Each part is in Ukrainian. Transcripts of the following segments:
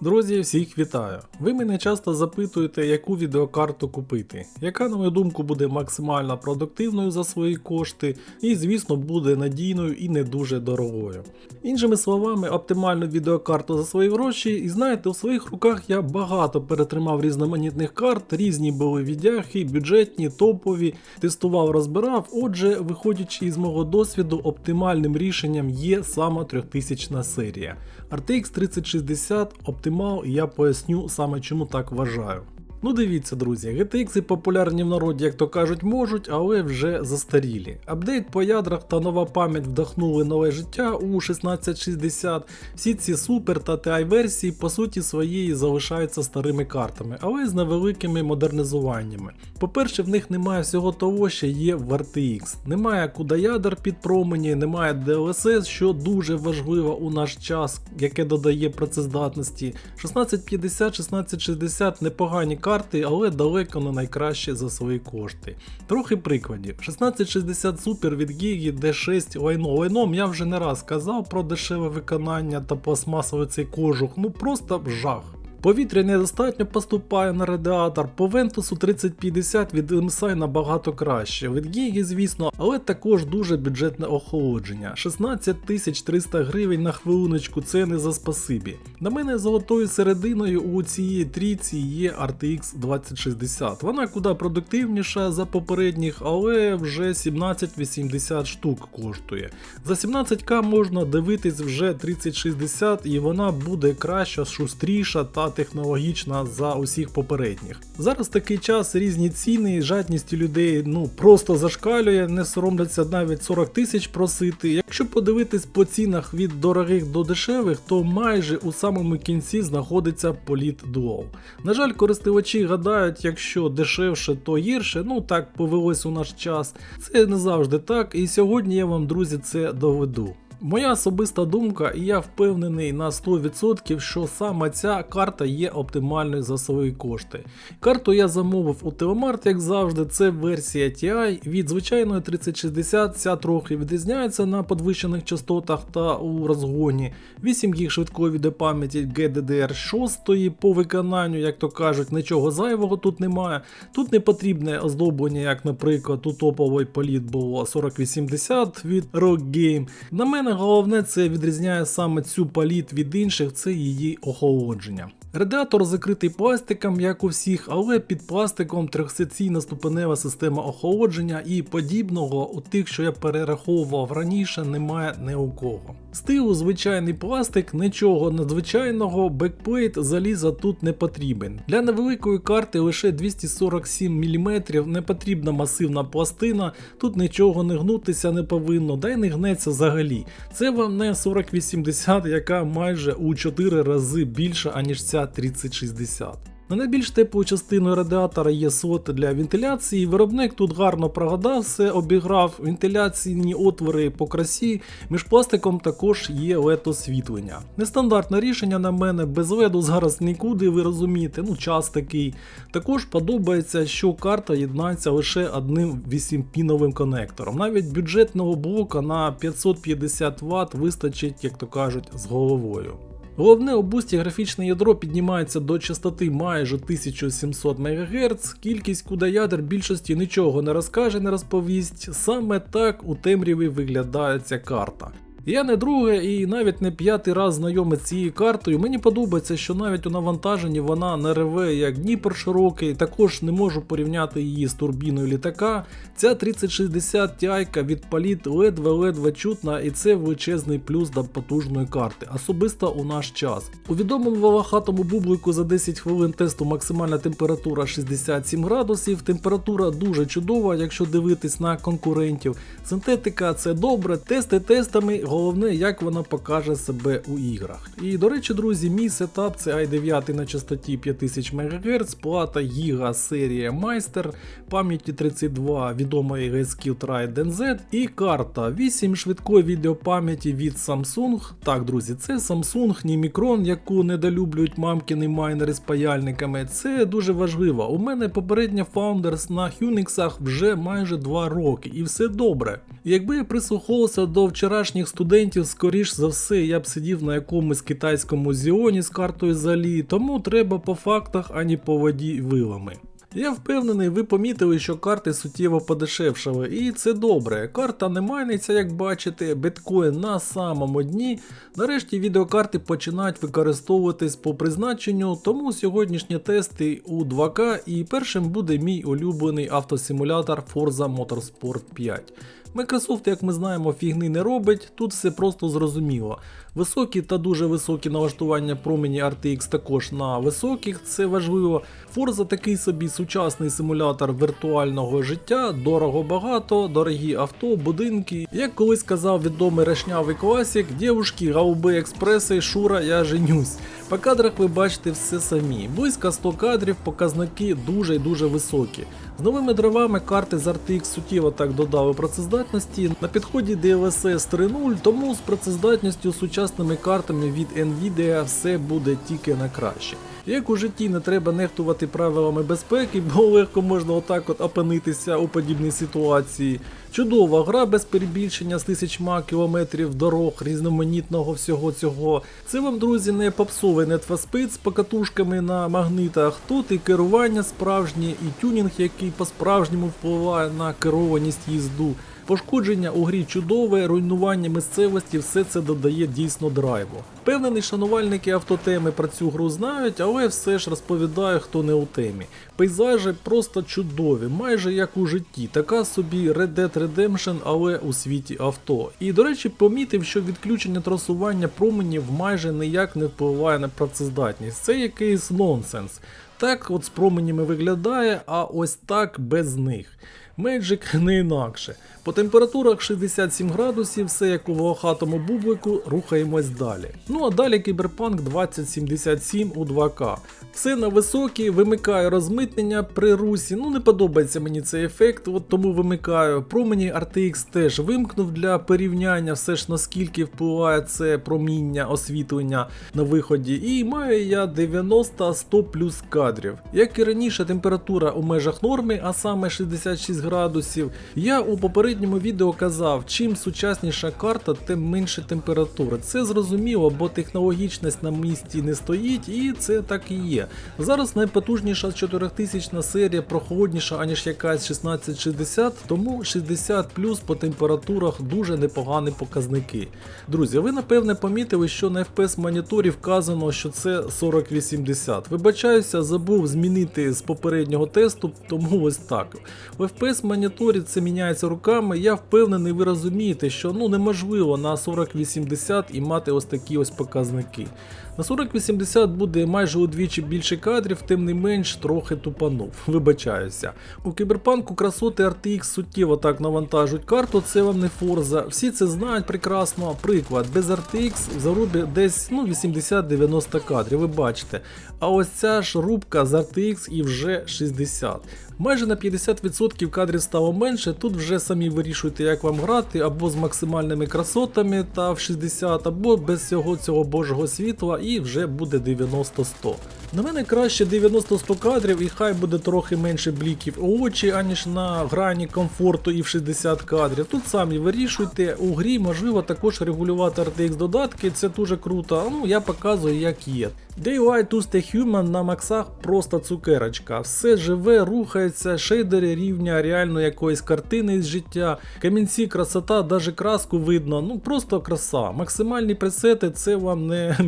Друзі, всіх вітаю! Ви мене часто запитуєте, яку відеокарту купити, яка, на мою думку, буде максимально продуктивною за свої кошти і, звісно, буде надійною і не дуже дорогою. Іншими словами, оптимальну відеокарту за свої гроші, і знаєте, у своїх руках я багато перетримав різноманітних карт, різні були віддяхи, бюджетні, топові, тестував, розбирав. Отже, виходячи із мого досвіду, оптимальним рішенням є саме 3000 серія. RTX 3060 оптимал, і я поясню саме чому так вважаю. Ну дивіться, друзі, GTX популярні в народі, як то кажуть, можуть, але вже застарілі. Апдейт по ядрах та нова пам'ять вдохнули нове життя у 1660. Всі ці супер та TI версії по суті своєї залишаються старими картами, але з невеликими модернізуваннями. По-перше, в них немає всього того, що є в RTX. Немає куда ядер під промені, немає DLSS, що дуже важливо у наш час, яке додає працездатності. 1650-1660 непогані карти, але далеко не найкраще за свої кошти. Трохи прикладів. 1660 Super від Gigi D6 лайно. Лайном я вже не раз казав про дешеве виконання та пластмасовий цей кожух, ну просто жах. Повітря недостатньо поступає на радіатор, по Ventus 3050 від MSI набагато краще. Від Gigi, звісно, але також дуже бюджетне охолодження. 16 300 гривень на хвилиночку це не за спасибі. На мене золотою серединою у цієї трійці є RTX 2060. Вона куди продуктивніша за попередніх, але вже 1780 штук коштує. За 17к можна дивитись вже 3060 і вона буде краща, шустріша та технологічна за усіх попередніх. Зараз такий час різні ціни, і жадність людей ну просто зашкалює, не соромляться навіть 40 тисяч просити. Якщо подивитись по цінах від дорогих до дешевих, то майже у самому кінці знаходиться Polite Dual. На жаль, користувачі гадають, якщо дешевше, то гірше. Ну так повелось у наш час. Це не завжди так, і сьогодні я вам, друзі, це доведу. Моя особиста думка, і я впевнений на 100%, що саме ця карта є оптимальною за свої кошти. Карту я замовив у Телемарт, як завжди, це версія TI. Від звичайної 3060 ця трохи відрізняється на підвищених частотах та у розгоні. 8 ГБ швидкої відеопам'яті GDDR6 по виконанню, як то кажуть, нічого зайвого тут немає. Тут не потрібне оздоблення, як, наприклад, у топовий політ було 4080 від Rock Game. На мене головне це відрізняє саме цю паліт від інших, це її охолодження. Радіатор закритий пластиком, як у всіх, але під пластиком трьохсекційна ступенева система охолодження і подібного у тих, що я перераховував раніше, немає ні у кого. Стилу звичайний пластик, нічого надзвичайного, бекплейт заліза тут не потрібен. Для невеликої карти лише 247 мм не потрібна масивна пластина, тут нічого не гнутися не повинно, да й не гнеться взагалі. Це вам не 4080, яка майже у 4 рази більша, аніж ця 3060. На найбільш теплу частину радіатора є слот для вентиляції. Виробник тут гарно прогадав все, обіграв вентиляційні отвори по красі. Між пластиком також є LED освітлення. Нестандартне рішення на мене, без LED зараз нікуди, ви розумієте, ну час такий. Також подобається, що карта єднається лише одним 8-піновим конектором. Навіть бюджетного блока на 550 Вт вистачить, як то кажуть, з головою. Головне у бусті графічне ядро піднімається до частоти майже 1700 МГц, кількість куда ядер більшості нічого не розкаже, не розповість. Саме так у темряві виглядає ця карта. Я не другий і навіть не п'ятий раз знайомий з цією картою. Мені подобається, що навіть у навантаженні вона не реве як Дніпр широкий, також не можу порівняти її з турбіною літака. Ця 3060 Ti від Palit ледве-ледве чутна, і це величезний плюс до потужної карти, особисто у наш час. У відомому волохатому бублику за 10 хвилин тесту максимальна температура 67 градусів. Температура дуже чудова, якщо дивитись на конкурентів. Синтетика це добре, тести тестами головне, як вона покаже себе у іграх. І до речі, друзі, мій сетап це i9 на частоті 5000 МГц, плата Giga серія Meister, пам'яті 32 відомої G-Skill Trident Z і карта 8 швидкої відеопам'яті від Samsung. Так, друзі, це Samsung Nimicron, яку недолюблюють мамкіни майнери з паяльниками. Це дуже важливо. У мене попередня Founders на Unix вже майже 2 роки, і все добре. Якби я прислуховувався до вчорашніх студентів, скоріш за все, я б сидів на якомусь китайському зіоні з картою залі, тому треба по фактах, а не по воді вилами. Я впевнений, ви помітили, що карти суттєво подешевшали, і це добре. Карта не майниться, як бачите, біткоін на самому дні. Нарешті відеокарти починають використовуватись по призначенню, тому сьогоднішні тести у 2К і першим буде мій улюблений автосимулятор Forza Motorsport 5. Microsoft, як ми знаємо, фігни не робить, тут все просто зрозуміло. Високі та дуже високі налаштування промені RTX також на високих, це важливо. Forza такий собі сучасний симулятор віртуального життя, дорого багато, дорогі авто, будинки. Як колись сказав відомий решнявий класик, дівушки, гауби, експреси, Шура, я женюсь. По кадрах ви бачите все самі. Близько 100 кадрів, показники дуже і дуже високі. З новими дровами карти з RTX суттєво так додали працездатності. На підході DLSS 3.0, тому з працездатністю сучасними картами від Nvidia все буде тільки на краще. Як у житті не треба нехтувати правилами безпеки, бо легко можна отак от опинитися у подібній ситуації. Чудова гра без перебільшення з тисячма кілометрів дорог, різноманітного всього цього. Це вам, друзі, не попсовий нетфаспит з покатушками на магнитах. Тут і керування справжнє, і тюнінг, який по-справжньому впливає на керованість їзду. Пошкодження у грі чудове, руйнування місцевості, все це додає дійсно драйву. Впевнений, шанувальники автотеми про цю гру знають, але все ж розповідаю, хто не у темі. Пейзажі просто чудові, майже як у житті. Така собі Red Dead Redemption, але у світі авто. І до речі, помітив, що відключення трасування променів майже ніяк не впливає на працездатність. Це якийсь нонсенс. Так от з променями виглядає, а ось так без них. Magic не інакше. По температурах 67 градусів, все як у волохатому бублику, рухаємось далі. Ну а далі Кіберпанк 2077 у 2К. Все на високій, вимикаю розмитнення при русі. Ну не подобається мені цей ефект, от тому вимикаю. Промені RTX теж вимкнув для порівняння, все ж наскільки впливає це проміння освітлення на виході. І маю я 90-100 плюс кадрів. Як і раніше, температура у межах норми, а саме 66 градусів. Я у попередньому відео казав, чим сучасніша карта, тим менше температура. Це зрозуміло, бо технологічність на місці не стоїть, і це так і є. Зараз найпотужніша 4000 серія прохолодніша, аніж якась 1660, тому 60 плюс по температурах дуже непогані показники. Друзі, ви напевне помітили, що на FPS моніторі вказано, що це 4080. Вибачаюся, забув змінити з попереднього тесту, тому ось так. В FPS моніторі це міняється руками. Я впевнений, ви розумієте, що ну неможливо на 4080 і мати ось такі ось показники. На 4080 буде майже удвічі більше кадрів, тим не менш трохи тупанув. Вибачаюся. У кіберпанку красоти RTX суттєво так навантажують карту, це вам не Forza. Всі це знають прекрасно. Приклад, без RTX в зарубі десь ну, 80-90 кадрів, ви бачите. А ось ця ж рубка з RTX і вже 60. Майже на 50% кадрів стало менше, тут вже самі вирішуйте, як вам грати, або з максимальними красотами та в 60, або без всього цього божого світла, і вже буде 90-100. На мене краще 90-100 кадрів, і хай буде трохи менше бліків у очі, аніж на грані комфорту і в 60 кадрів. Тут самі вирішуйте, у грі можливо також регулювати RTX додатки, це дуже круто. Ну я показую, як є. Daylight to Stay Human на максах просто цукерочка. Все живе, рухається, шейдери рівня реально якоїсь картини з життя, камінці, красота, даже краску видно. Ну просто краса. Максимальні пресети це вам не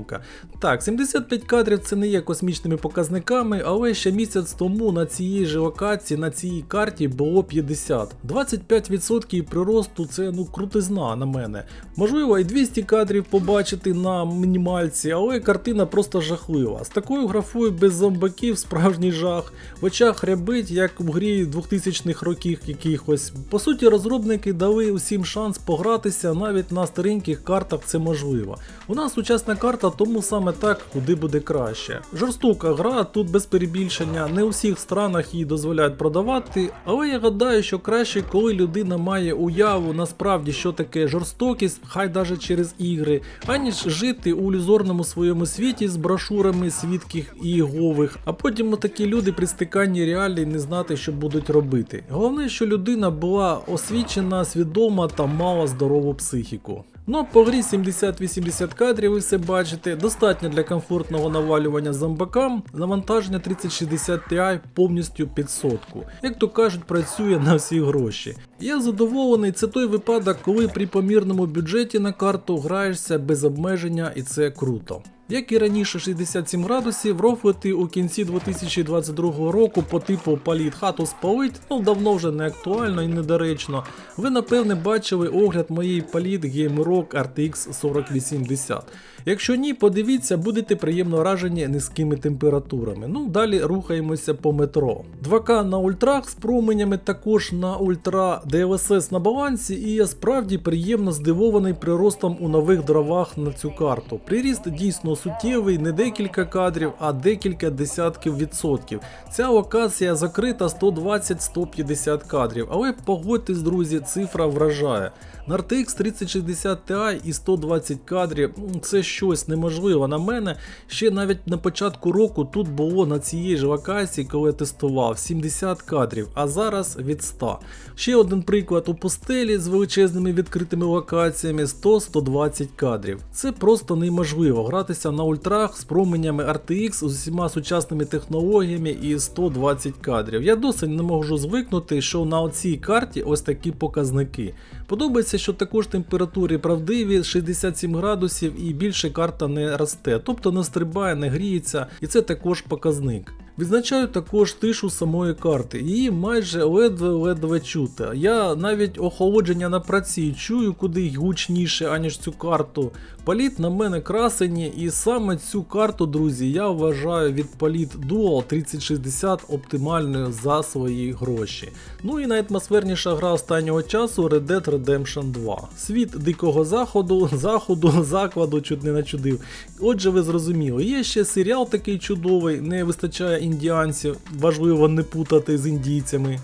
мінімалка. Так, 75 кадрів це не є космічними показниками, але ще місяць тому на цій же локації, на цій карті було 50. 25% приросту це ну крутизна на мене. Можливо, і 200 кадрів побачити на мінімальці, але картина просто жахлива. З такою графою без зомбаків справжній жах. В очах рябить, як в грі 2000-х років якихось. По суті, розробники дали усім шанс погратися, навіть на стареньких картах це можливо. У нас сучасна карта, тому саме так, куди буде краще. Жорстока гра, тут без перебільшення, не у всіх странах її дозволяють продавати, але я гадаю, що краще, коли людина має уяву насправді, що таке жорстокість, хай даже через ігри, аніж жити у ілюзорному своєму світі з брошурами свідків Ігових, а потім такі люди при стиканні реалій не знати, що будуть робити. Головне, що людина була освічена, свідома та мала здорову психіку. Ну по грі 70-80 кадрів ви все бачите, достатньо для комфортного навалювання зомбакам, навантаження 3060 Ti повністю під сотку. Як то кажуть, працює на всі гроші. Я задоволений, це той випадок, коли при помірному бюджеті на карту граєшся без обмеження і це круто. Як і раніше 67 градусів, рофлити у кінці 2022 року по типу паліт хату спалить, ну давно вже не актуально і недоречно. Ви напевне бачили огляд моєї паліт Game Rock RTX 4080. Якщо ні, подивіться, будете приємно вражені низькими температурами. Ну далі рухаємося по метро. 2К на ультрах з променями також на ультра DLSS на балансі, і я справді приємно здивований приростом у нових дровах на цю карту. Приріст дійсно суттєвий, не декілька кадрів, а декілька десятків відсотків. Ця локація закрита 120-150 кадрів, але погодьтесь, друзі, цифра вражає. На RTX 3060 Ti і 120 кадрів це щось неможливе на мене. Ще навіть на початку року тут було на цій ж локації, коли я тестував 70 кадрів, а зараз від 100. Ще один приклад у постелі з величезними відкритими локаціями 100-120 кадрів. Це просто неможливо гратися на ультрах з променями RTX з усіма сучасними технологіями і 120 кадрів. Я досить не можу звикнути, що на цій карті ось такі показники. Подобається, що також температури правдиві 67 градусів і більше карта не росте, тобто не стрибає, не гріється, і це також показник. Відзначаю також тишу самої карти, її майже ледве-ледве чути. Я навіть охолодження на праці чую куди гучніше, аніж цю карту. Політ на мене красені, і саме цю карту, друзі, я вважаю від Політ Dual 3060 оптимальною за свої гроші. Ну і найатмосферніша гра останнього часу Red Dead Redemption 2. Світ дикого заходу, заходу, закладу чуть не начудив. Отже, ви зрозуміли, є ще серіал такий чудовий, не вистачає індіанців, важливо не путати з індійцями.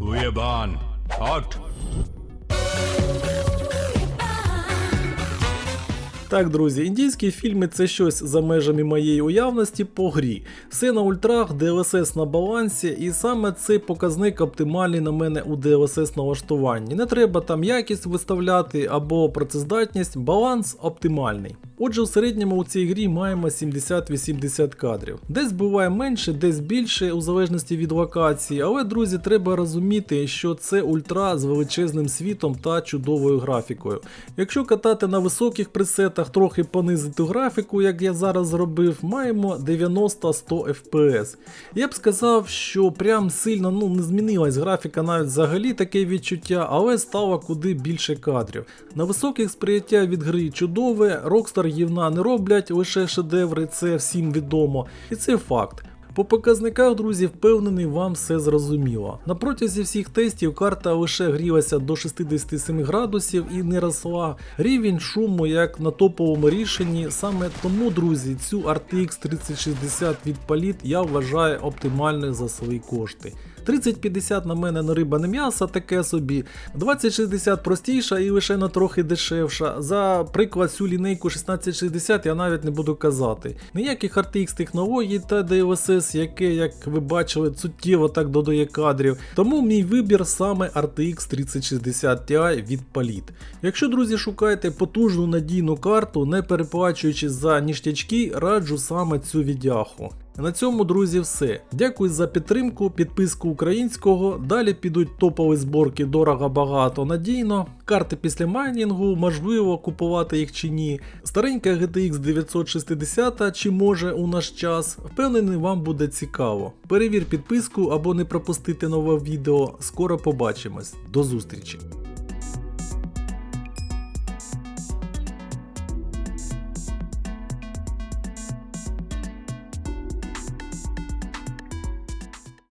Уєбан, Hot. Так, друзі, індійські фільми це щось за межами моєї уявності по грі. Все на ультрах, DLSS на балансі, і саме цей показник оптимальний на мене у DLSS налаштуванні. Не треба там якість виставляти або працездатність, баланс оптимальний. Отже, у середньому у цій грі маємо 70-80 кадрів. Десь буває менше, десь більше, у залежності від локації, але, друзі, треба розуміти, що це ультра з величезним світом та чудовою графікою. Якщо катати на високих пресетах, трохи понизити графіку, як я зараз зробив, маємо 90-100 FPS. Я б сказав, що прям сильно ну, не змінилась графіка навіть взагалі таке відчуття, але стало куди більше кадрів. На високих сприяття від гри чудове, Rockstar гівна не роблять лише шедеври, це всім відомо, і це факт. По показниках, друзі, впевнений, вам все зрозуміло. На протязі всіх тестів карта лише грілася до 67 градусів і не росла. Рівень шуму, як на топовому рішенні, саме тому, друзі, цю RTX 3060 від Palit я вважаю оптимальною за свої кошти. 3050 на мене не риба не м'ясо, таке собі. 2060 простіша і лише на трохи дешевша. За приклад цю лінейку 1660 я навіть не буду казати. Ніяких RTX технологій та DLSS, яке, як ви бачили, суттєво так додає кадрів. Тому мій вибір саме RTX 3060 Ti від Palit. Якщо, друзі, шукаєте потужну надійну карту, не переплачуючи за ніштячки, раджу саме цю відяху. На цьому, друзі, все. Дякую за підтримку, підписку українського. Далі підуть топові зборки дорого, багато, надійно. Карти після майнінгу, можливо купувати їх чи ні. Старенька GTX 960 чи може у наш час. Впевнений, вам буде цікаво. Перевір підписку або не пропустити нове відео. Скоро побачимось. До зустрічі!